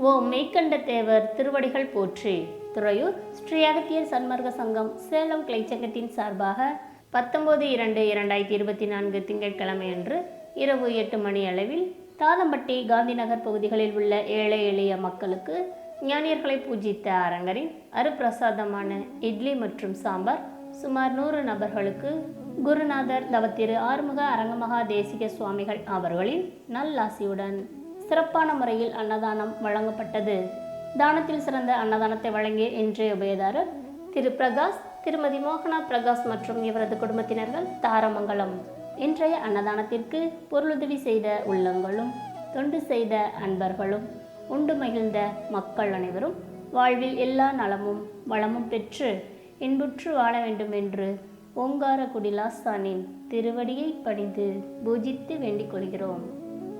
ஓ மெய்கண்ட தேவர் திருவடிகள் போற்றி. துறையூர் ஸ்ரீ அகத்தியர் சன்மார்க்க சங்கம் சேலம் கிளைச்சங்கத்தின் சார்பாக பத்தொன்பது இரண்டு இரண்டாயிரத்தி இருபத்தி நான்கு திங்கட்கிழமையன்று இரவு எட்டு மணி அளவில் தாதம்பட்டி காந்திநகர் பகுதிகளில் உள்ள ஏழை எளிய மக்களுக்கு ஞானியர்களை பூஜித்த அரங்கரின் அருப்பிரசாதமான இட்லி மற்றும் சாம்பார் சுமார் நூறு நபர்களுக்கு குருநாதர் தவத்திரு ஆறுமுக அரங்கமகா தேசிக சுவாமிகள் அவர்களின் நல்லாசியுடன் சிறப்பான முறையில் அன்னதானம் வழங்கப்பட்டது. தானத்தில் சிறந்த அன்னதானத்தை வழங்கிய இன்றைய உபயதாரர் திரு பிரகாஷ் திருமதி மோகனா பிரகாஷ் மற்றும் இவரது குடும்பத்தினர்கள் தாரமங்கலம். இன்றைய அன்னதானத்திற்கு பொருளுதவி செய்த உள்ளங்களும் தொண்டு செய்த அன்பர்களும் உண்டு மகிழ்ந்த மக்கள் அனைவரும் வாழ்வில் எல்லா நலமும் வளமும் பெற்று இன்புற்று வாழ வேண்டும் என்று ஓங்கார குடிலாஸ்தானின் திருவடியை பணிந்து பூஜித்து வேண்டிக் கொள்கிறோம்.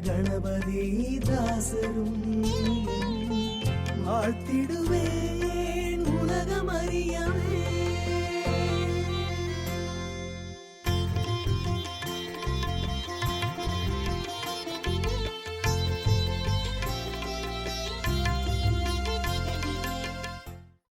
கணபதி தாசரும் வாழ்த்திடுவேன் உலகம் அறியவே